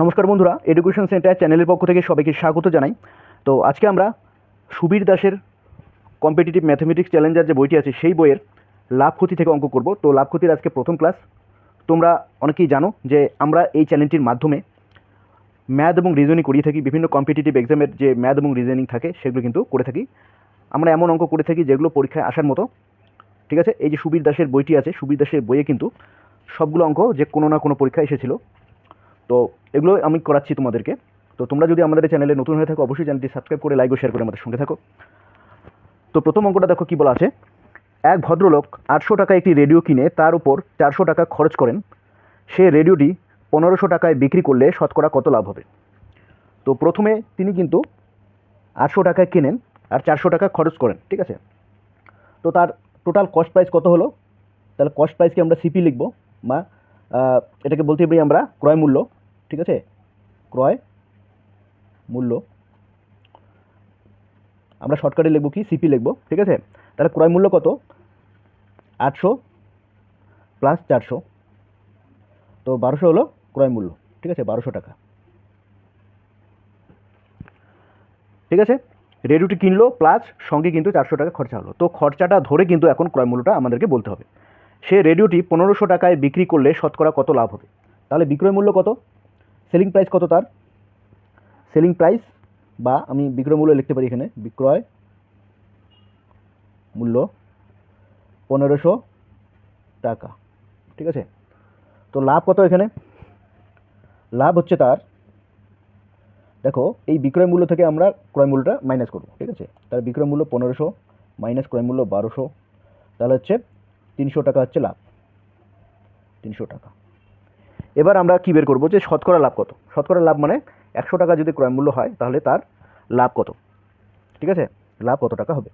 নমস্কার বন্ধুরা education centre চ্যানেলের পক্ষ থেকে সবাইকে স্বাগত জানাই। তো আজকে আমরা সুবীর দাসের কম্পিটিটিভ ম্যাথমেটিক্স চ্যালেঞ্জার যে বইটি আছে, সেই বইয়ের লাভ ক্ষতি থেকে অঙ্ক করব। তো লাভ ক্ষতির আজকে প্রথম ক্লাস তোমরা অনেকেই জানো যে আমরা এই চ্যানেলটির মাধ্যমে ম্যাথ এবং রিজনিং করিয়ে থাকি, বিভিন্ন কম্পিটিটিভ এক্সামের যে ম্যাথ এবং রিজনিং থাকে, সেগুলো কিন্তু করে থাকি। আমরা এমন অঙ্ক করে থাকি যেগুলো পরীক্ষায় আসার মতো। ঠিক আছে? এই যে সুবীর দাসের বইটি আছে, সুবীর দাসের বইয়ে কিন্তু সবগুলো অঙ্ক যে কোনো না কোনো পরীক্ষায় এসেছিল। তো এগুলো আমি করাচ্ছি তোমাদেরকে। তো তোমরা যদি আমাদের চ্যানেলে নতুন হয়ে থাকো, অবশ্যই চ্যানেলটি সাবস্ক্রাইব করে লাইক ও শেয়ার করে আমাদের সঙ্গে থাকো। তো প্রথম অঙ্কটা দেখো কী বলা আছে। এক ভদ্রলোক আটশো টাকা একটি রেডিও কিনে, তার উপর চারশো টাকা খরচ করেন। সে রেডিওটি পনেরোশো টাকায় বিক্রি করলে শতকরা কত লাভ হবে? তো প্রথমে তিনি কিন্তু আটশো টাকায় কেনেন আর চারশো টাকা খরচ করেন, ঠিক আছে? তো তার টোটাল কস্ট প্রাইস কত হলো? তাহলে কস্ট প্রাইসকে আমরা সিপি লিখব, বা এটাকে বলতে পারি আমরা ক্রয় মূল্য। ঠিক আছে? ক্রয় মূল্য। আমরা শর্টকাটে লিখব কি? সিপি লিখব, ঠিক আছে? তাহলে ক্রয় মূল্য কত? আটশো প্লাস চারশো। তো বারোশো হলো ক্রয় মূল্য, ঠিক আছে? বারোশো টাকা। ঠিক আছে? রেডিওটি কিনলো প্লাস সঙ্গে কিন্তু চারশো টাকা খরচা হলো। তো খরচাটা ধরে কিন্তু এখন ক্রয় মূল্যটা আমাদেরকে বলতে হবে। সে রেডিওটি পনেরোশো টাকায় বিক্রি করলে শতকরা কত লাভ হবে? তাহলে বিক্রয় মূল্য কত? সেলিং প্রাইস কত তার? সেলিং প্রাইস বা আমি বিক্রয় মূল্য লিখতে পারি এখানে, বিক্রয় মূল্য পনেরোশো টাকা, ঠিক আছে? তো লাভ কত এখানে? লাভ হচ্ছে তার, দেখো, এই বিক্রয় মূল্য থেকে আমরা ক্রয় মূল্যটা মাইনাস করব, ঠিক আছে? তার বিক্রয় মূল্য পনেরোশো মাইনাস ক্রয় মূল্য বারোশো, তাহলে হচ্ছে তিনশো টাকা হচ্ছে লাভ, তিনশো টাকা। এবার আমরা কী বের করব? যে শতকরা লাভ কত? শতকরা লাভ মানে একশো টাকা যদি ক্রয় মূল্য হয়, তাহলে তার লাভ কত? ঠিক আছে? লাভ কত টাকা হবে?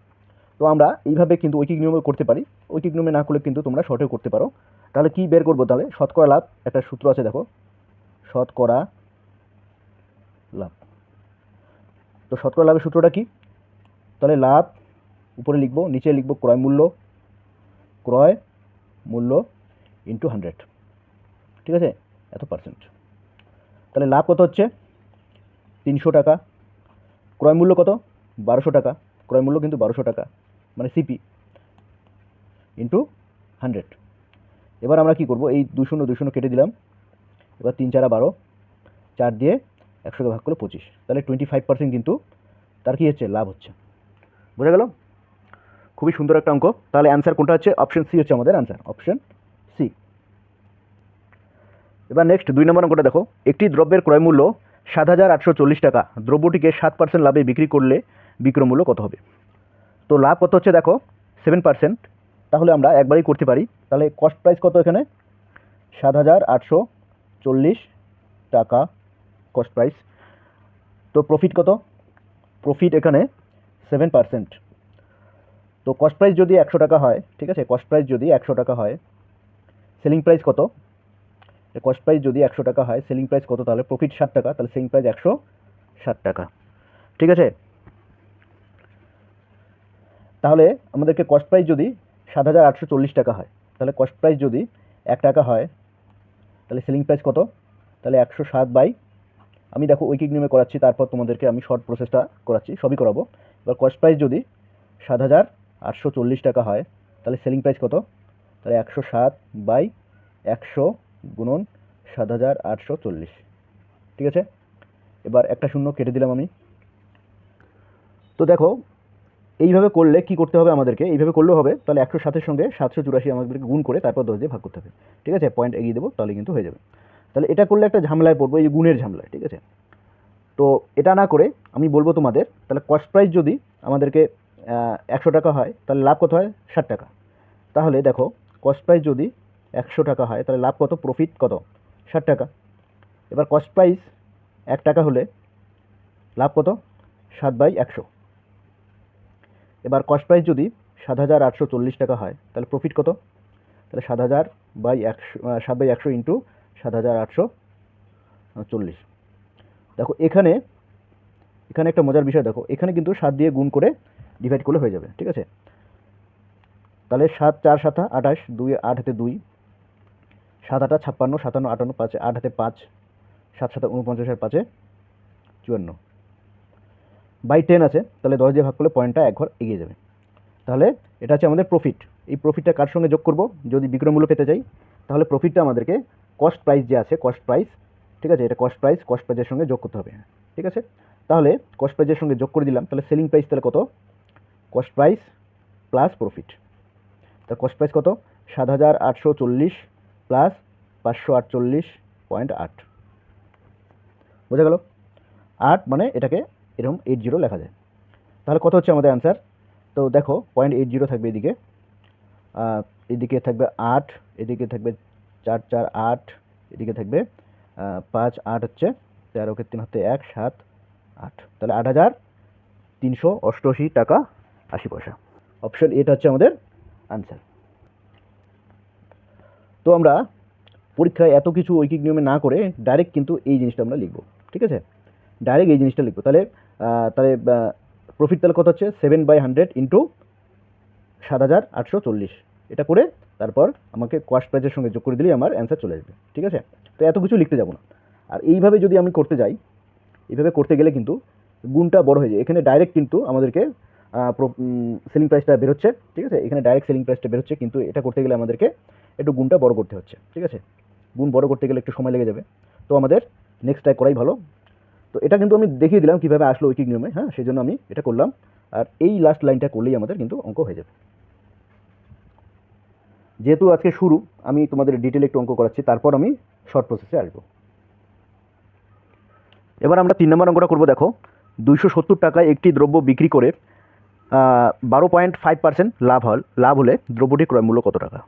তো আমরা এইভাবে কিন্তু ঐকিক নিয়মে করতে পারি। ঐকিক নিয়মে না করলে কিন্তু তোমরা শর্টেও করতে পারো। তাহলে কি বের করব তাহলে? শতকরা লাভ, একটা সূত্র আছে দেখো। শতকরা লাভ। তো শতকরা লাভের সূত্রটা কি? তাহলে লাভ, উপরে লিখব, নিচে লিখব ক্রয় মূল্য। ক্রয় মূল্য ইন্টু হান্ড্রেড ঠিক আছে? এত পার্সেন্ট তাহলে লাভ কত হচ্ছে? তিনশো টাকা। ক্রয় মূল্য কত? বারোশো টাকা। ক্রয় মূল্য কিন্তু বারোশো টাকা। মানে সিপি ইন্টু হান্ড্রেড এবার আমরা কি করব? এই দুই শূন্য কেটে দিলাম। এবার তিন, চারা বারো। চার দিয়ে একশোকে ভাগ করলে পঁচিশ। তাহলে টোয়েন্টি ফাইভ পার্সেন্ট কিন্তু তার কী হচ্ছে? লাভ হচ্ছে। বোঝা গেল? খুবই সুন্দর একটা অঙ্ক। তাহলে অ্যান্সার কোনটা হচ্ছে? অপশন সি হচ্ছে আমাদের অ্যান্সার অপশন এবার নেক্সট দুই নম্বর অঙ্কটা দেখো। একটি দ্রব্যের ক্রয় মূল্য সাত হাজার আটশো চল্লিশ টাকা। দ্রব্যটিকে সাত পার্সেন্ট লাভে বিক্রি করলে বিক্রয় মূল্য কত হবে? তো লাভ কত হচ্ছে দেখো? সেভেন পার্সেন্ট তাহলে আমরা একবারই করতে পারি। তাহলে কস্ট প্রাইস কত এখানে? সাত হাজার আটশো চল্লিশ টাকা কস্ট প্রাইস তো প্রফিট কত? প্রফিট এখানে সেভেন পার্সেন্ট তো কস্ট প্রাইস যদি একশো টাকা হয়, ঠিক আছে? কস্ট প্রাইস যদি একশো টাকা হয় সেলিং প্রাইস কত? কস্ট প্রাইস যদি একশো টাকা হয় সেলিং প্রাইস কত? তাহলে প্রফিট ষাট টাকা, তাহলে সেলিং প্রাইস একশো ষাট টাকা। ঠিক আছে? তাহলে আমাদেরকে কস্ট প্রাইস যদি সাত হাজার আটশো চল্লিশ টাকা হয়, তাহলে কস্ট প্রাইস যদি এক টাকা হয়, তাহলে সেলিং প্রাইস কত? তাহলে একশো সাত বাই, আমি দেখো ঐকিক নিয়মে করাচ্ছি, তারপর তোমাদেরকে আমি শর্ট প্রসেসটা করাচ্ছি, সবই করাবো। এবার কস্ট প্রাইস যদি সাত হাজার আটশো চল্লিশ টাকা হয়, তাহলে সেলিং প্রাইস কত? তাহলে একশো সাত বাই একশো গুণন সাত হাজার আটশো চল্লিশ। ঠিক আছে? এবার একটা শূন্য কেটে দিলাম আমি। তো দেখো, এইভাবে করলে কি করতে হবে আমাদেরকে? এইভাবে করলেও হবে, তাহলে একশো সাতের সঙ্গে সাতশো চুরাশি আমাদেরকে গুণ করে তারপর দশ দিয়ে ভাগ করতে হবে। ঠিক আছে? পয়েন্ট এগিয়ে দেবো, তাহলে কিন্তু হয়ে যাবে। তাহলে এটা করলে একটা ঝামেলায় পড়ব, এই গুণের ঝামেলায়, ঠিক আছে? তো এটা না করে আমি বলব তোমাদের, তাহলে কস্ট প্রাইস যদি আমাদেরকে একশো টাকা হয়, তাহলে লাভ কত হয়? ষাট টাকা। তাহলে দেখো কস্ট প্রাইস যদি একশো টাকা হয়, তাহলে লাভ কত? প্রফিট কত? ষাট টাকা। এবার কস্ট প্রাইস এক টাকা হলে লাভ কত? সাত বাই একশো। এবার কস্ট প্রাইস যদি সাত হাজার আটশো চল্লিশ টাকা হয়, তাহলে প্রফিট কত? তাহলে সাত হাজার বাই একশো সাত বাই একশো ইন্টু সাত হাজার আটশো চল্লিশ। দেখো, এখানে এখানে একটা মজার বিষয় দেখো, এখানে কিন্তু সাত দিয়ে গুণ করে ডিভাইড করলে হয়ে যাবে, ঠিক আছে? তাহলে সাত, চার, সাতা, আঠাশ, দুই, আট, হাতে দুই সাত আটা ছাপ্পান্ন, সাতান্ন, আটান্ন, পাঁচ, আট হাতে পাঁচ, সাত সাত উনপঞ্চাশ আর পাঁচে চুয়ান্ন। বাই টেন আছে, তাহলে দশ দিয়ে ভাগ করলে পয়েন্টটা এক ঘর এগিয়ে যাবে। তাহলে এটা হচ্ছে আমাদের প্রফিট এই প্রফিটটা কার সঙ্গে যোগ করব? যদি বিক্রয় মূল্য পেতে চাই, তাহলে প্রফিটটা আমাদেরকে কস্ট প্রাইস যে আছে কস্ট প্রাইস ঠিক আছে? এটা কস্ট প্রাইস কস্ট প্রাইসের সঙ্গে যোগ করতে হবে। ঠিক আছে? তাহলে কস্ট প্রাইসের সঙ্গে যোগ করে দিলাম, তাহলে সেলিং প্রাইস তাহলে কত? কস্ট প্রাইস প্লাস প্রফিট তার কস্ট প্রাইস কত? সাত হাজার আটশো চল্লিশ প্লাস পাঁচশো আটচল্লিশ পয়েন্ট আট। বোঝা গেল? আট মানে এটাকে এরকম এইট জিরো লেখা যায়। তাহলে কত হচ্ছে আমাদের অ্যান্সার তো দেখো পয়েন্ট এইট জিরো থাকবে এদিকে। এদিকে থাকবে আট, এদিকে থাকবে চার চার, আট, এদিকে থাকবে পাঁচ, আট হচ্ছে তেরোকে তিন হাতে এক, সাত, আট। তাহলে আট হাজার তিনশো অষ্টআশি টাকা আশি পয়সা। অপশন এটা হচ্ছে আমাদের আনসার তো আমরা পরীক্ষায় এত কিছু ঐকিক নিয়মে না করে ডাইরেক্ট কিন্তু এই জিনিসটা আমরা লিখব, ঠিক আছে? ডাইরেক্ট এই জিনিসটা লিখব। তাহলে তাহলে প্রফিট তাহলে কত হচ্ছে? সেভেন বাই হান্ড্রেড ইন্টু সাত হাজার আটশো চল্লিশ। এটা করে তারপর আমাকে কস্ট প্রাইজের সঙ্গে যোগ করে দিলেই আমার অ্যান্সার চলে আসবে, ঠিক আছে? তো এত কিছু লিখতে যাব না। আর এইভাবে যদি আমি করতে যাই, এইভাবে করতে গেলে কিন্তু গুণটা বড় হয়ে যায়। এখানে ডাইরেক্ট কিন্তু আমাদেরকে সেলিং প্রাইসটা বেরোচ্ছে, ঠিক আছে? এখানে ডাইরেক্ট সেলিং প্রাইসটা বেরোচ্ছে, কিন্তু এটা করতে গেলে আমাদেরকে একটু গুণটা বড় করতে হচ্ছে, ঠিক আছে? গুণ বড় করতে গেলে একটু সময় লেগে যাবে। তো আমাদের নেক্সট ট্রাই করাই ভালো। তো এটা কিন্তু আমি দেখিয়ে দিলাম কীভাবে আসলো ঐকিক নিয়মে হ্যাঁ? সেই জন্য আমি এটা করলাম। আর এই লাস্ট লাইনটা করলেই আমাদের কিন্তু অঙ্ক হয়ে যাবে। যেহেতু আজকে শুরু, আমি তোমাদের ডিটেলে একটু অঙ্ক করাচ্ছি, তারপর আমি শর্ট প্রসেসে আসব। এবার আমরা তিন নম্বর অঙ্কটা করব, দেখো। দুইশো সত্তর টাকায় একটি দ্রব্য বিক্রি করে বারো পয়েন্ট ফাইভ পার্সেন্ট লাভ হল, লাভ হলে দ্রব্যটির ক্রয় মূল্য কত টাকা?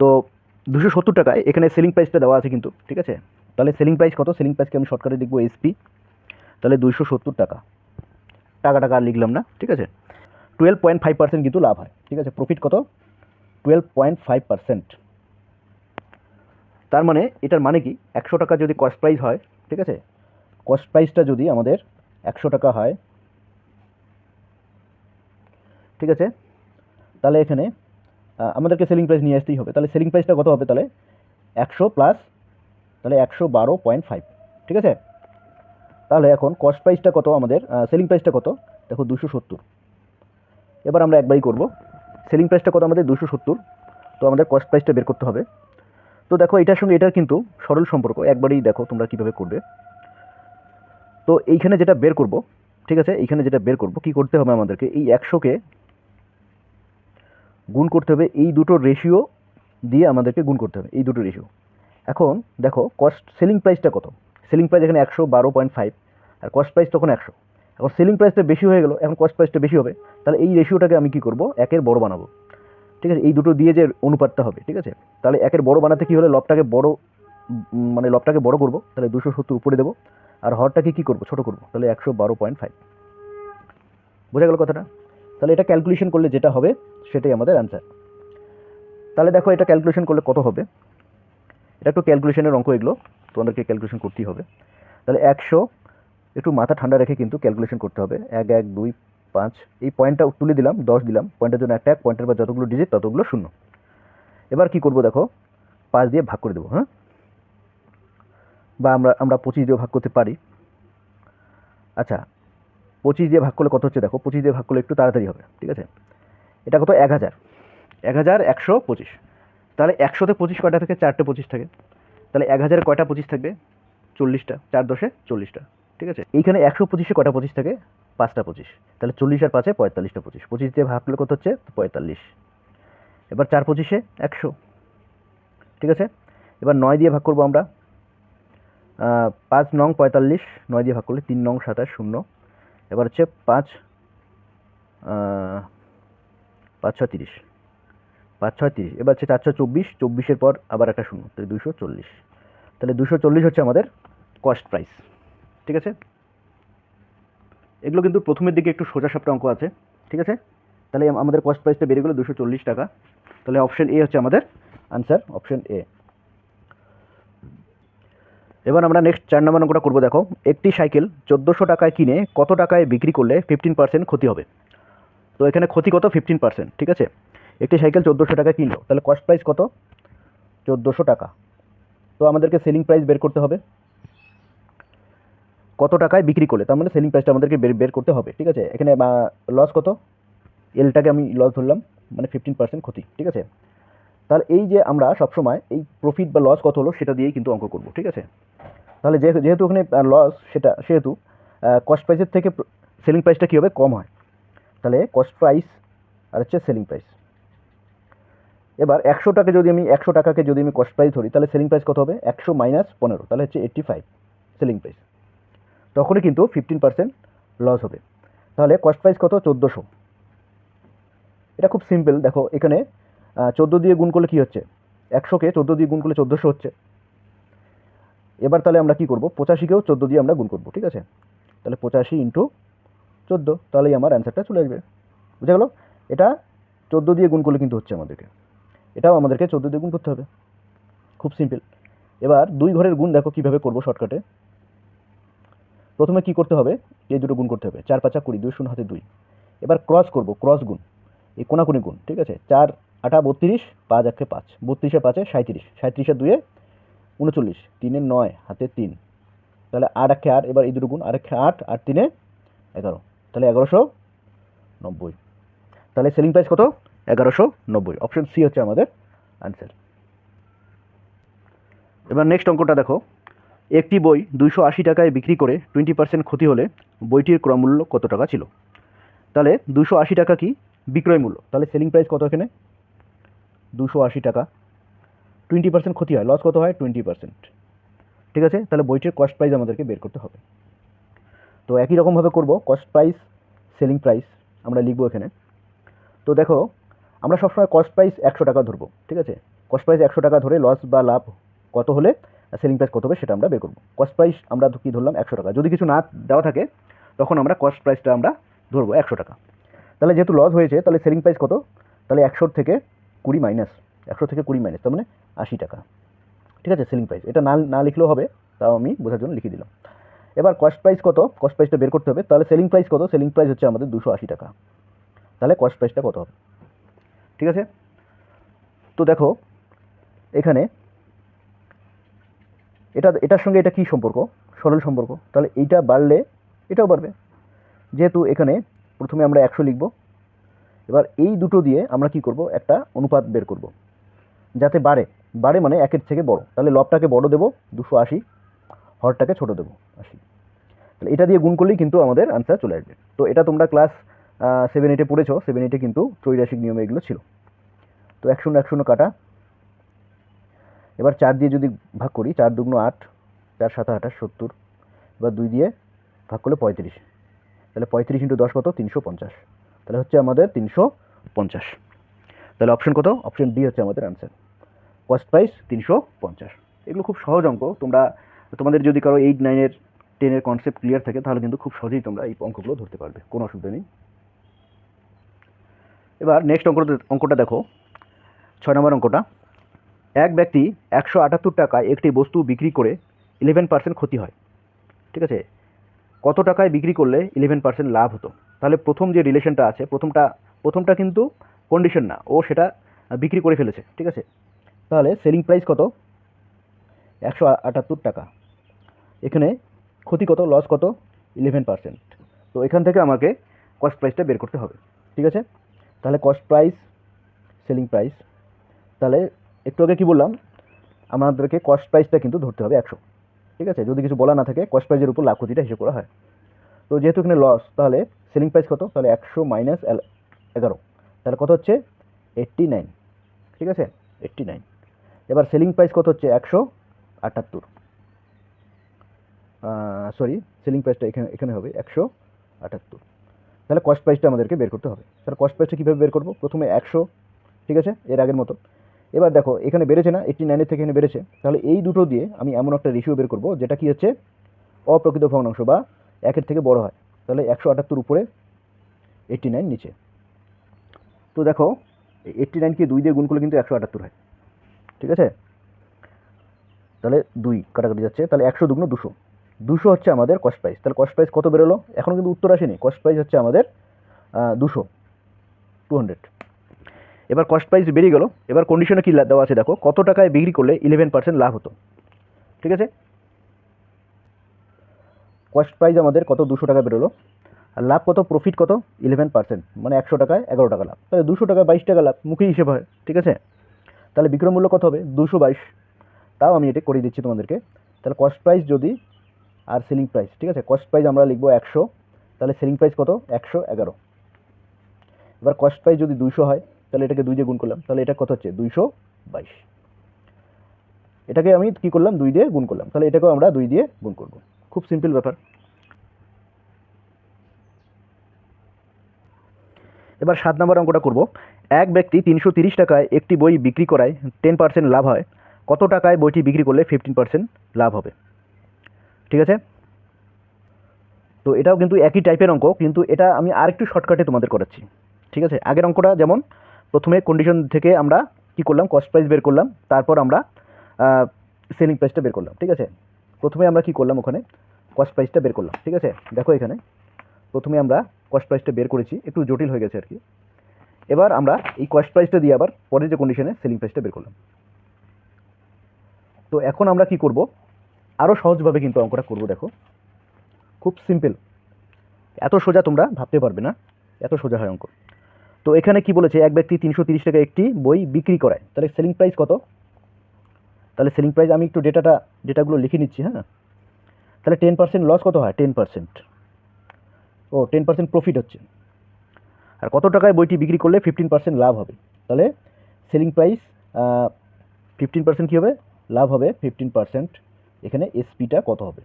তো দুশো সত্তর টাকায় এখানে সেলিং প্রাইসটা দেওয়া আছে কিন্তু, ঠিক আছে? তাহলে সেলিং প্রাইস কত? সেলিং প্রাইসকে আমি শর্টকাটে লিখব এসপি তাহলে দুইশো সত্তর টাকা। টাকা টাকা লিখলাম না, ঠিক আছে? টুয়েলভ পয়েন্ট ফাইভ পার্সেন্ট কিন্তু লাভ হয়, ঠিক আছে? প্রফিট কত? Twelve point five percent. তার মানে এটার মানে কি? একশো টাকা যদি কস্ট প্রাইস হয়, ঠিক আছে? কস্ট প্রাইসটা যদি আমাদের একশো টাকা হয় ঠিক আছে? তাহলে এখানে আমাদেরকে সেলিং প্রাইস নিয়ে আসতেই হবে। তাহলে সেলিং প্রাইসটা কত হবে তাহলে? একশো প্লাস তাহলে একশো বারো পয়েন্ট ফাইভ ঠিক আছে? তাহলে এখন কস্ট প্রাইসটা কত আমাদের? সেলিং প্রাইসটা কত? দেখো দুশো সত্তর। এবার আমরা একবারই করব। সেলিং প্রাইসটা কত আমাদের? দুশো সত্তর। তো আমাদের কস্ট প্রাইসটা বের করতে হবে। তো দেখো এটার সঙ্গে এটার কিন্তু সরল সম্পর্ক। একবারই দেখো তোমরা কীভাবে করবে। তো এইখানে যেটা বের করব, ঠিক আছে? এইখানে যেটা বের করব, কি করতে হবে আমাদেরকে? এই একশোকে গুণ করতে হবে এই দুটো রেশিও দিয়ে আমাদেরকে গুণ করতে হবে, এই দুটো রেশিও এখন দেখো কস্ট সেলিং প্রাইসটা কত? সেলিং প্রাইস এখানে একশো বারো পয়েন্ট ফাইভ আর কস্ট প্রাইস তখন একশো। এখন সেলিং প্রাইসটা বেশি হয়ে গেল, এখন কস্ট প্রাইসটা বেশি হবে, তাহলে এই রেশিওটাকে আমি কি করব? একের বড় বানাবো। ঠিক আছে? এই দুটো দিয়ে যে অনুপাতটা হবে, ঠিক আছে? তাহলে একের বড় বানাতে কি হলে লবটাকে বড় মানে লবটাকে বড় করব, তাহলে দুশো সত্তর উপরে দেবো, আর হরটাকে কি করব? ছোট করব, তাহলে একশো বারো পয়েন্ট ফাইভ বোঝা গেল কথাটা? তাহলে এটা ক্যালকুলেশন করলে যেটা হবে, সেটাই আমাদের অ্যান্সার তাহলে দেখো এটা ক্যালকুলেশন করলে কত হবে? এটা একটু ক্যালকুলেশনের অঙ্ক এগুলো, তোমাদেরকে ক্যালকুলেশন করতেই হবে। তাহলে একশো, একটু মাথা ঠান্ডা রেখে কিন্তু ক্যালকুলেশন করতে হবে। এক এক, দুই, পাঁচ, এই পয়েন্টটা তুলে দিলাম, দশ দিলাম পয়েন্টের জন্য একটা এক পয়েন্টের পর যতগুলো ডিজিট ততগুলো শূন্য। এবার কি করব দেখো? পাঁচ দিয়ে ভাগ করে দেবো হ্যাঁ? বা আমরা আমরা পঁচিশ দিয়ে ভাগ করতে পারি। আচ্ছা পঁচিশ দিয়ে ভাগ করলে কত হচ্ছে দেখো? পঁচিশ দিয়ে ভাগ করলে একটু তাড়াতাড়ি হবে, ঠিক আছে? এটা কত? এক হাজার। এক হাজার একশো পঁচিশ। তাহলে একশোতে পঁচিশ কয়টা থাকে? চারটে পঁচিশ থাকে। তাহলে এক হাজারে কয়টা পঁচিশ থাকবে? চল্লিশটা। চার দশে চল্লিশটা। ঠিক আছে? এইখানে একশো পঁচিশে কয়টা পঁচিশ থাকে? পাঁচটা পঁচিশ। তাহলে চল্লিশ আর পাঁচে পঁয়তাল্লিশটা পঁচিশ। পঁচিশ দিয়ে ভাগ করলে কত হচ্ছে? পঁয়তাল্লিশ। এবার চার পঁচিশে একশো। ঠিক আছে? এবার নয় দিয়ে ভাগ করব আমরা। পাঁচ নং পঁয়তাল্লিশ। নয় দিয়ে ভাগ করলে তিন নং সাতাশ শূন্য। এবার হচ্ছে পাঁচ পাঁচ ছয় তিরিশ। পাঁচ ছয় তিরিশ। এবার হচ্ছে চার ছয় চব্বিশ, চব্বিশের পর আবার একটা শূন্য, তাহলে দুশো চল্লিশ। তাহলে দুশো চল্লিশ হচ্ছে আমাদের কস্ট প্রাইস ঠিক আছে? এগুলো কিন্তু প্রথমের দিকে একটু সোজা সাপটা অঙ্ক আছে, ঠিক আছে? তাহলে আমাদের কস্ট প্রাইসটা বেড়ে গেলো দুশো চল্লিশ টাকা। তাহলে অপশন এ হচ্ছে আমাদের আনসার অপশন এ এবার আমরা নেক্সট চার নম্বর অঙ্কটা করব, দেখো। একটি সাইকেল চোদ্দোশো টাকায় কিনে কত টাকায় বিক্রি করলে ফিফটিন পার্সেন্ট ক্ষতি হবে? তো এখানে ক্ষতি কত? ফিফটিন পার্সেন্ট ঠিক আছে? একটি সাইকেল চোদ্দোশো টাকা কিনলো, তাহলে কস্ট প্রাইস কত? চোদ্দোশো টাকা। তো আমাদেরকে সেলিং প্রাইস বের করতে হবে। কত টাকায় বিক্রি করলে? তার মানে সেলিং প্রাইসটা আমাদেরকে বের বের করতে হবে, ঠিক আছে? এখানে লস কত? এলটাকে আমি লস ধরলাম মানে ফিফটিন পার্সেন্ট ক্ষতি, ঠিক আছে? তাহলে এই যে আমরা সবসময় এই প্রফিট বা লস কত হলো সেটা দিয়েই কিন্তু অঙ্ক করব, ঠিক আছে? তাহলে যেহেতু ওখানে লস সেটা, সেহেতু কস্ট প্রাইসের থেকে সেলিং প্রাইসটা কী হবে? কম হয়। তাহলে কস্ট প্রাইস আর হচ্ছে সেলিং প্রাইস এবার একশো টাকা যদি আমি, একশো টাকাকে যদি আমি কস্ট প্রাইস ধরি, তাহলে সেলিং প্রাইস কত হবে? একশো মাইনাস পনেরো, তাহলে হচ্ছে এইট্টি ফাইভ সেলিং প্রাইস তখনই কিন্তু ফিফটিন পার্সেন্ট লস হবে। তাহলে কস্ট প্রাইস কত? চোদ্দোশো। এটা খুব সিম্পল দেখো, এখানে চোদ্দ দিয়ে গুণ করলে কী হচ্ছে? একশোকে চোদ্দ দিয়ে গুণ করলে চোদ্দোশো হচ্ছে। এবার তাহলে আমরা কী করব? পঁচাশিকেও চোদ্দ দিয়ে আমরা গুণ করব, ঠিক আছে? তাহলে পঁচাশি ইন্টু চোদ্দ, তাহলেই আমার অ্যান্সারটা চলে আসবে। বুঝা গেলো? এটা চোদ্দ দিয়ে গুণ করলে কিন্তু হচ্ছে আমাদেরকে। এটাও আমাদেরকে চোদ্দ দিয়ে গুণ করতে হবে। খুব সিম্পল এবার দুই ঘরের গুণ দেখো কীভাবে করব শর্টকাটে প্রথমে কি করতে হবে? এই দুটো গুণ করতে হবে। চার পাঁচা কুড়ি, দুই শূন্য, হাতে দুই। এবার ক্রস করব ক্রস গুণ। এই কোনাকুনি গুণ, ঠিক আছে? চার আটা বত্রিশ, পাঁচ একে পাঁচ, বত্রিশে পাঁচে সাঁত্রিশ সাঁত্রিশে দুয়ে উনচল্লিশ, তিনে নয়, হাতে তিন। তাহলে আট একে আট, এবার এই দুটো গুণ আর একে আট আর তিনে এগারো। তাহলে এগারোশো নব্বই। তাহলে সেলিং প্রাইস কত? এগারোশো নব্বই। অপশন সি হচ্ছে আমাদের আনসার এবার নেক্সট অঙ্কটা দেখো। একটি বই দুইশো আশি টাকায় বিক্রি করে টোয়েন্টি পার্সেন্ট ক্ষতি হলে বইটির ক্রয়মূল্য কত টাকা ছিল? তাহলে দুশো আশি টাকা কি? বিক্রয় মূল্য। তাহলে সেলিং প্রাইস কত এখানে? দুশো আশি টাকা। টোয়েন্টি পার্সেন্ট ক্ষতি হয় লস কত হয়? টোয়েন্টি পার্সেন্ট ঠিক আছে? তাহলে বইটির কস্ট প্রাইস আমাদেরকে বের করতে হবে। তো একই রকমভাবে করব কস্ট প্রাইস সেলিং প্রাইস আমরা লিখব এখানে। তো দেখো, আমরা সবসময় কস্ট প্রাইস একশো টাকা ধরবো, ঠিক আছে? কস্ট প্রাইস একশো টাকা ধরে লস বা লাভ কত হলে সেলিং প্রাইস কত হবে সেটা আমরা বের করব। কস্ট প্রাইস আমরা কী ধরলাম? একশো টাকা। যদি কিছু না দেওয়া থাকে, তখন আমরা কস্ট প্রাইসটা আমরা ধরবো একশো টাকা। তাহলে যেহেতু লস হয়েছে, তাহলে সেলিং প্রাইস কত? তাহলে একশোর থেকে কুড়ি মাইনাস একশো থেকে কুড়ি মাইনাস তার মানে আশি টাকা। ঠিক আছে সেলিং প্রাইস এটা না না লিখলেও হবে, তাও আমি বোঝার জন্য লিখে দিলাম। এবার কস্ট প্রাইস কত? কস্ট প্রাইসটা বের করতে হবে। তাহলে সেলিং প্রাইস কত? সেলিং প্রাইস হচ্ছে আমাদের দুশো আশি টাকা। তাহলে কস্ট প্রাইসটা কত হবে? ঠিক আছে? তো দেখো, এখানে এটা, এটার সঙ্গে এটা কী সম্পর্ক? সরল সম্পর্ক। তাহলে এইটা বাড়লে এটাও বাড়বে। যেহেতু এখানে প্রথমে আমরা একশো লিখব এবার এই দুটো দিয়ে আমরা কি করব? একটা অনুপাত বের করব। যাতে বাড়ে। বাড়ে মানে একের থেকে বড়। তাহলে লবটাকে বড় দেবো, দুশো আশি। হরটাকে ছোটো দেবো, আশি। তাহলে এটা দিয়ে গুণ করলেই কিন্তু আমাদের আনসার চলে আসবে। তো এটা তোমরা ক্লাস সেভেন এইটে পড়েছো। সেভেন এইটে কিন্তু ত্রৈরাশিক নিয়মে এগুলো ছিল। তো এক শূন্য এক শূন্য কাটা। এবার চার দিয়ে যদি ভাগ করি, চার দুগুণ আট, চার সাত আঠাশ, সত্তর। এবার দুই দিয়ে ভাগ করলে পঁয়ত্রিশ। তাহলে পঁয়ত্রিশ ইন্টু দশ কত? তিনশো পঞ্চাশ। তাহলে হচ্ছে আমাদের তিনশো পঞ্চাশ। তাহলে অপশন কত? অপশন ডি হচ্ছে আমাদের আনসার কস্ট প্রাইস তিনশো পঞ্চাশ। এগুলো খুব সহজ অঙ্ক। তোমরা, তোমাদের যদি কারও এইট নাইনের টেনের কনসেপ্ট ক্লিয়ার থাকে, তাহলে কিন্তু খুব সহজেই তোমরা এই অঙ্কগুলো ধরতে পারবে। কোনো অসুবিধা নেই। এবার নেক্সট অঙ্কটা অঙ্কটা দেখো। ছয় নম্বর অঙ্কটা। এক ব্যক্তি একশো আটাত্তর টাকায় একটি বস্তু বিক্রি করে ইলেভেন পার্সেন্ট ক্ষতি হয়। ঠিক আছে? কত টাকায় বিক্রি করলে ইলেভেন পার্সেন্ট লাভ হতো? তাহলে প্রথম যে রিলেশনটা আছে, প্রথমটা প্রথমটা কিন্তু কন্ডিশন না। ও সেটা বিক্রি করে ফেলেছে, ঠিক আছে? তাহলে সেলিং প্রাইস কত? একশো আটাত্তর টাকা। এখানে ক্ষতি কত লস কত? ইলেভেন পার্সেন্ট তো এখান থেকে আমাকে কস্ট প্রাইসটা বের করতে হবে, ঠিক আছে? তাহলে কস্ট প্রাইস সেলিং প্রাইস তাহলে একটু আগে কী বললাম? আমাদেরকে কস্ট প্রাইসটা কিন্তু ধরতে হবে একশো, ঠিক আছে? যদি কিছু বলা না থাকে কস্ট প্রাইসের উপর লাভ ক্ষতিটা হিসেব করা হয়। তো যেহেতু এখানে লস তাহলে সেলিং প্রাইস কত? তাহলে একশো মাইনাস এগারো। তাহলে কত হচ্ছে? এইট্টি নাইন ঠিক আছে? এইট্টি নাইন এবার সেলিং প্রাইস কত হচ্ছে? একশো আটাত্তর। সরি সেলিং প্রাইসটা এখানে এখানে হবে একশো আটাত্তর। তাহলে কস্ট প্রাইসটা আমাদেরকে বের করতে হবে। তাহলে কস্ট প্রাইসটা কীভাবে বের করব? প্রথমে একশো, ঠিক আছে? এর আগের মতো। এবার দেখো, এখানে বেড়েছে না? এইটটি নাইনের থেকে এখানে বেড়েছে। তাহলে এই দুটো দিয়ে আমি এমন একটা রেশিও বের করব, যেটা কি হচ্ছে? অপ্রকৃত ভগ্নাংশ বা একের থেকে বড় হয়। তাহলে একশো আটাত্তর উপরে এইটটি নাইন নিচে। তো দেখো এইটটি নাইনকে দুই দিয়ে গুণ করলে কিন্তু একশো আটাত্তর হয়। ঠিক আছে? তাহলে দুই কাটাকাটি যাচ্ছে, তাহলে একশো দুগুণ দুশো। দুশো হচ্ছে আমাদের কস্ট প্রাইস তাহলে কস্ট প্রাইস কত বেরোলো? এখনও কিন্তু উত্তর আসেনি। কস্ট প্রাইস হচ্ছে আমাদের দুশো টু হান্ড্রেড এবার কস্ট প্রাইস বেরিয়ে গেল। এবার কন্ডিশনে কী দেওয়া আছে দেখো। কত টাকায় বিক্রি করলে ইলেভেন পার্সেন্ট লাভ হতো? ঠিক আছে? কস্ট প্রাইস আমাদের কত? দুশো টাকা বেরোলো। আর লাভ কত? প্রফিট কত? ইলেভেন পার্সেন্ট মানে একশো টাকায় এগারো টাকা লাভ। তাহলে দুশো টাকা, বাইশ টাকা লাভ মুখে হিসেব হয়, ঠিক আছে? তাহলে বিক্রয় মূল্য কত হবে? দুশো বাইশ। তাও আমি এটা করে দিচ্ছি তোমাদেরকে। তাহলে কস্ট প্রাইস যদি আর সেলিং প্রাইস ঠিক আছে? কস্ট প্রাইস আমরা লিখব একশো। তাহলে সেলিং প্রাইস কত? একশো এগারো। এবার কস্ট প্রাইস যদি দুইশো হয়, তাহলে এটাকে দুই দিয়ে গুণ করলাম। তাহলে এটা কত হচ্ছে? দুইশো বাইশ। এটাকে আমি কী করলাম? দুই দিয়ে গুণ করলাম। তাহলে এটাকেও আমরা দুই দিয়ে গুণ করব। খুব সিম্পল ব্যাপার। এবার সাত নম্বর অঙ্কটা করব। এক ব্যক্তি তিনশো টাকায় একটি বই বিক্রি করায় টেন পার্সেন্ট লাভ হয়। কত টাকায় বইটি বিক্রি করলে ফিফটিন পার্সেন্ট লাভ হবে? ঠিক আছে? তো এটাও কিন্তু একই টাইপের অঙ্ক, কিন্তু এটা আমি আরেকটু শর্টকাটে তোমাদের করাচ্ছি। ঠিক আছে? আগের অঙ্কটা যেমন, প্রথমে কন্ডিশন থেকে আমরা কি করলাম কস্ট প্রাইস বের করলাম, তারপর আমরা সেলিং প্রাইসটা বের করলাম। ঠিক আছে? প্রথমে আমরা কি করলাম ওখানে? কস্ট প্রাইসটা বের করলাম, ঠিক আছে? দেখো এখানে। প্রথমে আমরা কস্ট প্রাইসটা বের করেছি, একটু জটিল হয়ে গেছে আর কি এবার আমরা এই কস্ট প্রাইসটা দিয়ে আবার পরের যে কন্ডিশনে সেলিং প্রাইসটা বের করলাম। তো এখন আমরা কি করব? আরও সহজভাবে কিন্তু অঙ্কটা করব, দেখো। খুব সিম্পল এত সোজা তোমরা ভাবতে পারবে না, এত সোজা হয় অঙ্ক। তো এখানে কি বলেছে? এক ব্যক্তি তিনশো টাকা একটি বই বিক্রি করায়। তাহলে সেলিং প্রাইস কত? তাহলে সেলিং প্রাইস আমি একটু ডেটাটা ডেটাগুলো লিখে নিচ্ছি হ্যাঁ? তাহলে টেন পার্সেন্ট লস কত হয়? টেন পার্সেন্ট ও টেন পার্সেন্ট প্রফিট হচ্ছে। আর কত টাকায় বইটি বিক্রি করলে ফিফটিন পার্সেন্ট লাভ হবে? তাহলে সেলিং প্রাইস ফিফটিন পার্সেন্ট কী হবে? লাভ হবে ফিফটিন পার্সেন্ট এখানে এসপিটা কত হবে?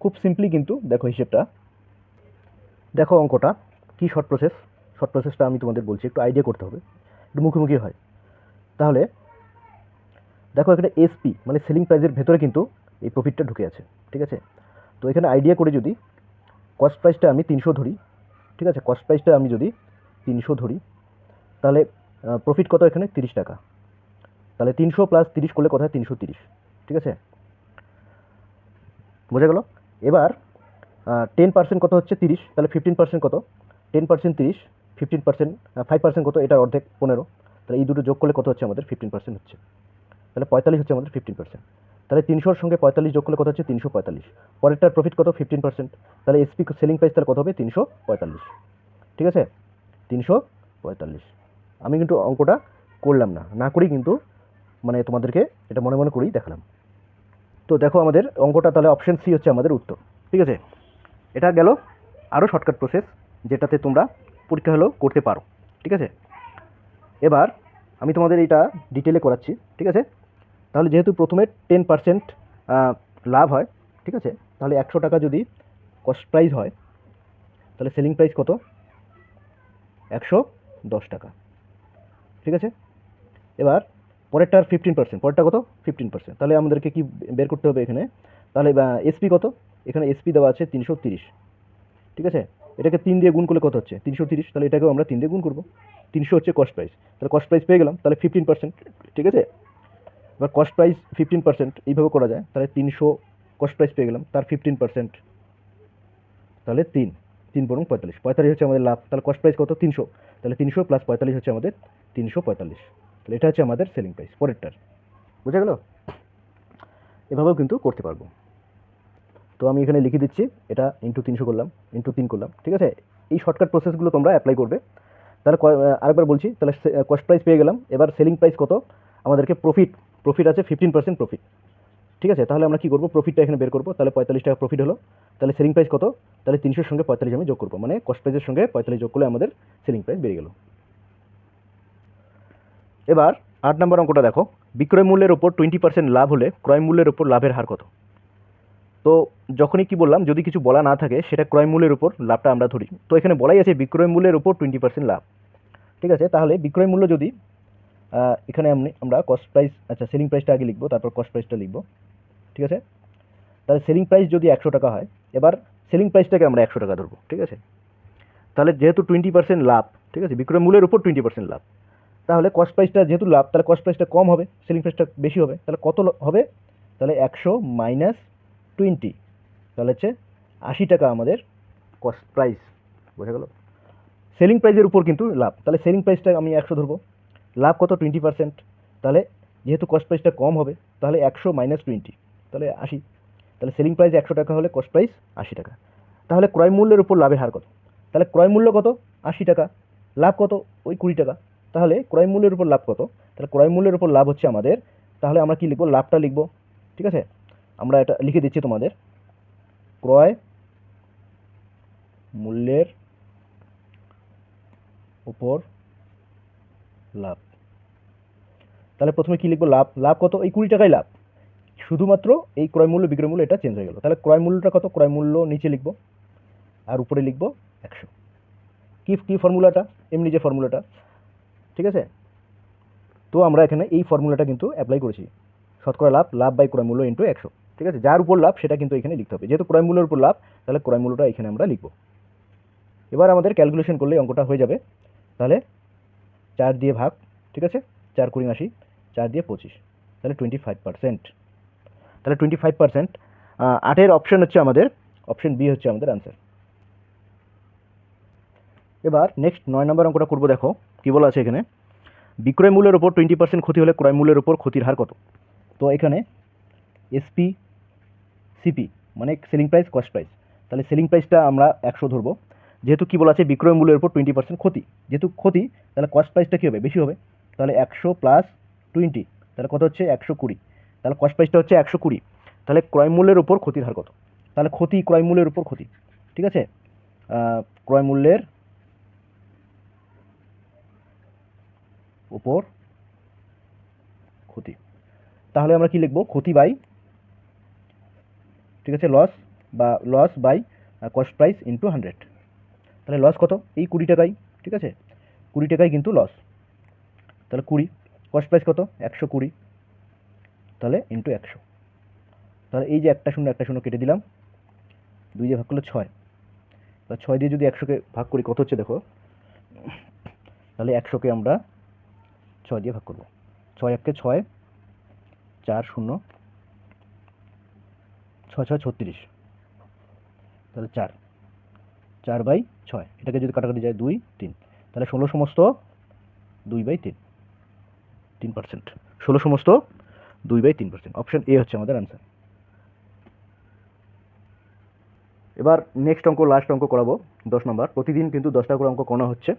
খুব সিম্পলি কিন্তু, দেখো হিসেবটা। দেখো অঙ্কটা, কি শর্ট প্রসেস শর্ট প্রসেসটা আমি তোমাদের বলছি, একটু আইডিয়া করতে হবে। একটু মুখোমুখি হয়। তাহলে দেখো এখানে এসপি মানে সেলিং প্রাইসের ভেতরে কিন্তু এই প্রফিটটা ঢুকে আছে, ঠিক আছে? তো এখানে আইডিয়া করে যদি কস্ট প্রাইসটা আমি তিনশো ধরি, ঠিক আছে? কস্ট প্রাইসটা আমি যদি তিনশো ধরি, তাহলে প্রফিট কত এখানে? তিরিশ টাকা। তাহলে তিনশো প্লাস তিরিশ করলে কোথায়? তিনশো তিরিশ, ঠিক আছে? বোঝা গেল? এবার টেন পার্সেন্ট কত হচ্ছে? তিরিশ, তাহলে ফিফটিন পার্সেন্ট কত? টেন পার্সেন্ট তিরিশ ফিফটিন পার্সেন্ট ফাইভ পার্সেন্ট কত? এটা অর্ধেক পনেরো। তাহলে এই দুটো যোগ করলে কত হচ্ছে? আমাদের ফিফটিন পার্সেন্ট হচ্ছে। তাহলে পঁয়তাল্লিশ হচ্ছে আমাদের ফিফটিন পার্সেন্ট তাহলে তিনশোর সঙ্গে পঁয়তাল্লিশ যোগ করলে কত হচ্ছে? তিনশো পঁয়তাল্লিশ। পরেরটার প্রফিট কত? ফিফটিন পার্সেন্ট তাহলে এসপি সেলিং প্রাইস তাহলে কত হবে? তিনশো পঁয়তাল্লিশ। ঠিক আছে? তিনশো পঁয়তাল্লিশ। আমি কিন্তু অঙ্কটা করলাম না। না করেই কিন্তু মানে তোমাদেরকে এটা মনে মনে করেই দেখালাম। তো দেখো আমাদের অঙ্কটা তাহলে অপশন সি হচ্ছে আমাদের উত্তর। ঠিক আছে? এটা গেল আরও শর্টকাট প্রসেস যেটাতে তোমরা পরীক্ষা হলেও করতে পারো। ঠিক আছে? এবার আমি তোমাদের এটা ডিটেলে করাচ্ছি। ঠিক আছে? তাহলে যেহেতু প্রথমে টেন পার্সেন্ট লাভ হয়, ঠিক আছে? তাহলে একশো টাকা যদি কস্ট প্রাইস হয়, তাহলে সেলিং প্রাইস কত? একশো দশ টাকা। ঠিক আছে? এবার পরেরটার ফিফটিন পার্সেন্ট পরেরটা কত? ফিফটিন পার্সেন্ট তাহলে আমাদেরকে কি বের করতে হবে এখানে? তাহলে এসপি কত? এখানে এসপি দেওয়া আছে তিনশো তিরিশ। ঠিক আছে? এটাকে তিন দিয়ে গুণ করলে কত হচ্ছে? তিনশো তিরিশ। তাহলে এটাকেও আমরা তিন দিয়ে গুণ করব। তিনশো হচ্ছে কস্ট প্রাইস তাহলে কস্ট প্রাইস পেয়ে গেলাম। তাহলে ফিফটিন পার্সেন্ট ঠিক আছে? এবার কস্ট প্রাইস ফিফটিন পার্সেন্ট এইভাবে করা যায়, তাহলে তিনশো কস্ট প্রাইস পেয়ে গেলাম, তার ফিফটিন পার্সেন্ট তাহলে তিন তিন বরং পঁয়তাল্লিশ। পঁয়তাল্লিশ হচ্ছে আমাদের লাভ, তাহলে কস্ট প্রাইস কত? তিনশো। তাহলে তিনশো প্লাস পঁয়তাল্লিশ হচ্ছে আমাদের তিনশো পঁয়তাল্লিশ। তাহলে এটা হচ্ছে আমাদের সেলিং প্রাইস পরেরটার। বুঝা গেল? এভাবেও কিন্তু করতে পারব। তো আমি এখানে লিখে দিচ্ছি, এটা ইন্টু তিনশো করলাম ইন্টু তিন করলাম, ঠিক আছে? এই শর্টকাট প্রসেসগুলো তোমরা অ্যাপ্লাই করবে। তাহলে আরেকবার বলছি, তাহলে কস্ট প্রাইস পেয়ে গেলাম, এবার সেলিং প্রাইস কত? আমাদেরকে প্রফিট প্রফিট আছে ফিফটিন পার্সেন্ট প্রফিট ঠিক আছে? তাহলে আমরা কী করব? প্রফিটটা এখানে বের করব। তাহলে পঁয়তাল্লিশ টাকা প্রফিট হলো। তাহলে সেলিং প্রাইস কত? তাহলে তিনশোর সঙ্গে পঁয়তাল্লিশ আমি যোগ করব। মানে কস্ট প্রাইসের সঙ্গে পঁয়তাল্লিশ যোগ করলে আমাদের সেলিং প্রাইস বেড়ে গেল। এবার আট নম্বর অঙ্কটা দেখো। বিক্রয় মূল্যের ওপর টোয়েন্টি পার্সেন্ট লাভ হলে ক্রয় মূল্যের ওপর লাভের হার কত? তো যখনই কি বললাম, যদি কিছু বলা না থাকে, সেটা ক্রয় মূল্যের উপর লাভটা আমরা ধরি। তো এখানে বলাই আছে বিক্রয় মূল্যের উপর টোয়েন্টি পার্সেন্ট লাভ। ঠিক আছে? তাহলে বিক্রয় মূল্য যদি এখানে আমি আমরা কস্ট প্রাইস আচ্ছা সেলিং প্রাইসটা আগে লিখব, তারপর কস্ট প্রাইসটা লিখব, ঠিক আছে? তাহলে সেলিং প্রাইস যদি একশো টাকা হয়, এবার সেলিং প্রাইসটাকে আমরা একশো টাকা ধরবো, ঠিক আছে? তাহলে যেহেতু টোয়েন্টি পার্সেন্ট লাভ, ঠিক আছে, বিক্রয় মূল্যের উপর টোয়েন্টি পার্সেন্ট লাভ, তাহলে কস্ট প্রাইসটা যেহেতু লাভ, তাহলে কস্ট প্রাইসটা কম হবে সেলিং প্রাইসটা বেশি হবে, তাহলে কত হবে? তাহলে একশো মাইনাস টোয়েন্টি তাহলে হচ্ছে আশি টাকা আমাদের কস্ট প্রাইস বোঝা গেল? সেলিং প্রাইসের উপর কিন্তু লাভ, তাহলে সেলিং প্রাইসটা আমি একশো ধরবো লাভ কত? টোয়েন্টি পার্সেন্ট তাহলে যেহেতু কস্ট প্রাইসটা কম হবে, তাহলে একশো মাইনাস টোয়েন্টি তাহলে আশি। তাহলে সেলিং প্রাইস একশো টাকা হলে কস্ট প্রাইস আশি টাকা। তাহলে ক্রয় মূল্যের উপর লাভের হার কত? তাহলে ক্রয় মূল্য কত? আশি টাকা। লাভ কত? ওই কুড়ি টাকা। তাহলে ক্রয় মূল্যের উপর লাভ কত? তাহলে ক্রয় মূল্যের উপর লাভ হচ্ছে আমাদের, তাহলে আমরা কি লিখব? লাভটা লিখব। ঠিক আছে? আমরা এটা লিখে দিচ্ছি তোমাদের। ক্রয় মূল্যের উপর লাভ। তাহলে প্রথমে কী লিখব? লাভ। লাভ কত? এই কুড়ি টাকায় লাভ। শুধুমাত্র এই ক্রয় মূল্য, বিক্রয় মূল্য এটা চেঞ্জ হয়ে গেল। তাহলে ক্রয় মূল্যটা কত? ক্রয় মূল্য নিচে লিখব। আর উপরে লিখব একশো। কি কি ফর্মুলাটা? এমনি যে ফর্মুলাটা। ঠিক আছে? তো আমরা এখানে এই ফর্মুলাটা কিন্তু অ্যাপ্লাই করেছি। শতকরা লাভ লাভ বাই ক্রয় মূল্য ইন্টু একশো। ঠিক আছে? যার উপর লাভ, সেটা কিন্তু এখানে লিখতে হবে। যেহেতু ক্রয় মূল্যের উপর লাভ, তাহলে ক্রয় মূল্যটা এখানে আমরা লিখব। এবার আমাদের ক্যালকুলেশন করলে অঙ্কটা হয়ে যাবে। তাহলে চার দিয়ে ভাগ, ঠিক আছে? চার কুড়ি আশি। চার দিয়ে পঁচিশ, তাহলে টোয়েন্টি ফাইভ পার্সেন্ট তাহলে টোয়েন্টি ফাইভ পার্সেন্ট আটের অপশন হচ্ছে আমাদের অপশন বি হচ্ছে আমাদের আনসার এবার নেক্সট নয় নম্বর অঙ্কটা করব দেখো, কী বলা আছে এখানে? বিক্রয় মূল্যের ওপর টোয়েন্টি পার্সেন্ট ক্ষতি হলে ক্রয় মূল্যের ওপর ক্ষতির হার কত? তো এখানে এসপি সিপি মানে সেলিং প্রাইস কস্ট প্রাইস তাহলে সেলিং প্রাইসটা আমরা একশো ধরবো। যেহেতু কী বলা আছে, বিক্রয় মূল্যের উপর টোয়েন্টি পার্সেন্ট ক্ষতি। যেহেতু ক্ষতি, তাহলে কস্ট প্রাইসটা কী হবে? বেশি হবে। তাহলে একশো প্লাস টোয়েন্টি, তাহলে কত হচ্ছে? একশো কুড়ি। তাহলে কস্ট প্রাইসটা হচ্ছে একশো কুড়ি। তাহলে ক্রয় মূল্যের উপর ক্ষতির হার কত? তাহলে ক্ষতি ক্রয় মূল্যের উপর ক্ষতি, ঠিক আছে? ক্রয় মূল্যের উপর ক্ষতি। তাহলে আমরা কি লিখব? ক্ষতি বাই, ঠিক আছে লস বা loss by cost price into hundred তাহলে লস কত? এই কুড়ি টাকাই ঠিক আছে? কুড়ি টাকাই কিন্তু লস তাহলে কুড়ি কস্ট প্রাইস কত? একশো কুড়ি। তাহলে ইন্টু একশো। তাহলে এই যে একটা শূন্য একটা শূন্য কেটে দিলাম। দুই দিয়ে ভাগ করলে ছয়। তাহলে ছয় দিয়ে যদি একশোকে ভাগ করি, কত হচ্ছে দেখো? তাহলে একশোকে আমরা ছয় দিয়ে ভাগ করব। ছয় এককে ছয়, চার শূন্য, ছয় ছয়, ছত্রিশ। তাহলে চার। চার বাই ছয়। এটাকে যদি কাটাকাটি যায় দুই, তিন। তাহলে ষোলো সমস্ত দুই বাই তিন। তিন পার্সেন্ট ষোলো সমস্ত দুই বাই তিন পার্সেন্ট অপশন এ হচ্ছে আমাদের অ্যান্সার এবার নেক্সট অঙ্ক লাস্ট অঙ্ক করাবো, দশ নম্বর। প্রতিদিন কিন্তু দশটা করে অঙ্ক করানো হচ্ছে।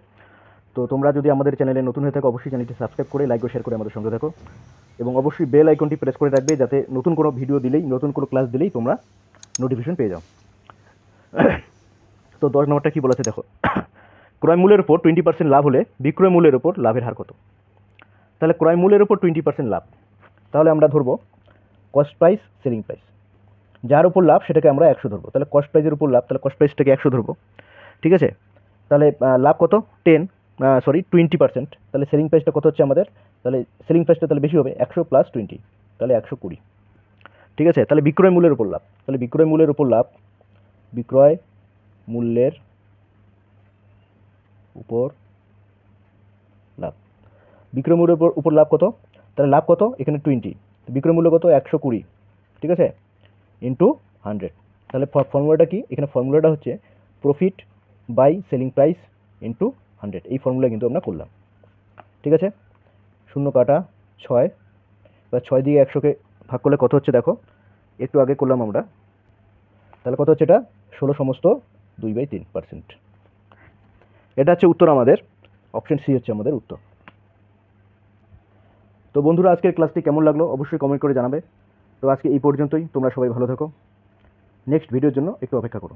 তো তোমরা যদি আমাদের চ্যানেলে নতুন হয়ে থাকো, অবশ্যই চ্যানেলটি সাবস্ক্রাইব করে লাইক ও শেয়ার করে আমাদের সঙ্গে থাকো। এবং অবশ্যই বেল আইকনটি প্রেস করে রাখবে, যাতে নতুন কোনো ভিডিও দিলেই, নতুন কোনো ক্লাস দিলেই তোমরা নোটিফিকেশন পেয়ে যাও। তো দশ নম্বরটা কী বলেছে দেখো। ক্রয় মূল্যের উপর টোয়েন্টি পার্সেন্ট লাভ হলে বিক্রয় মূল্যের উপর লাভের হার কত? তাহলে ক্রয় মূল্যের উপর টোয়েন্টি পার্সেন্ট লাভ। তাহলে আমরা ধরবো কস্ট প্রাইস সেলিং প্রাইস যার উপর লাভ সেটাকে আমরা একশো ধরবো। তাহলে কস্ট প্রাইসের উপর লাভ, তাহলে কস্ট প্রাইসটাকে একশো ধরবো। ঠিক আছে? তাহলে লাভ কত? টেন সরি টোয়েন্টি পার্সেন্ট তাহলে সেলিং প্রাইসটা কত হচ্ছে আমাদের? তাহলে সেলিং প্রাইসটা তাহলে বেশি হবে একশো প্লাস টোয়েন্টি তাহলে একশো কুড়ি। ঠিক আছে? তাহলে বিক্রয় মূল্যের উপর লাভ। তাহলে বিক্রয় মূল্যের উপর লাভ, বিক্রয় মূল্যের উপর বিক্রয় মূল্যের উপর উপর লাভ কত? তাহলে লাভ কত? এখানে টোয়েন্টি বিক্রয় মূল্য কত? একশো কুড়ি। ঠিক আছে? ইন্টু হান্ড্রেড তাহলে ফর্মুলাটা কি? এখানে ফর্মুলাটা হচ্ছে profit by selling price into hundred এই ফর্মুলা কিন্তু আমরা করলাম। ঠিক আছে? শূন্য কাটা ছয়। বা ছয় দিয়ে একশোকে ভাগ করলে কত হচ্ছে দেখো? একটু আগে করলাম আমরা। তাহলে কত হচ্ছে এটা? ষোলো সমস্ত দুই বাই তিন পার্সেন্ট এটা হচ্ছে উত্তর আমাদের। অপশন সি হচ্ছে আমাদের উত্তর। তো বন্ধুরা, আজকের ক্লাসটি কেমন লাগল অবশ্যই কমেন্ট করে জানাবে। তো আজকে এই পর্যন্তই, তোমরা সবাই ভালো থাকো। নেক্সট ভিডিওর জন্য একটু অপেক্ষা করো।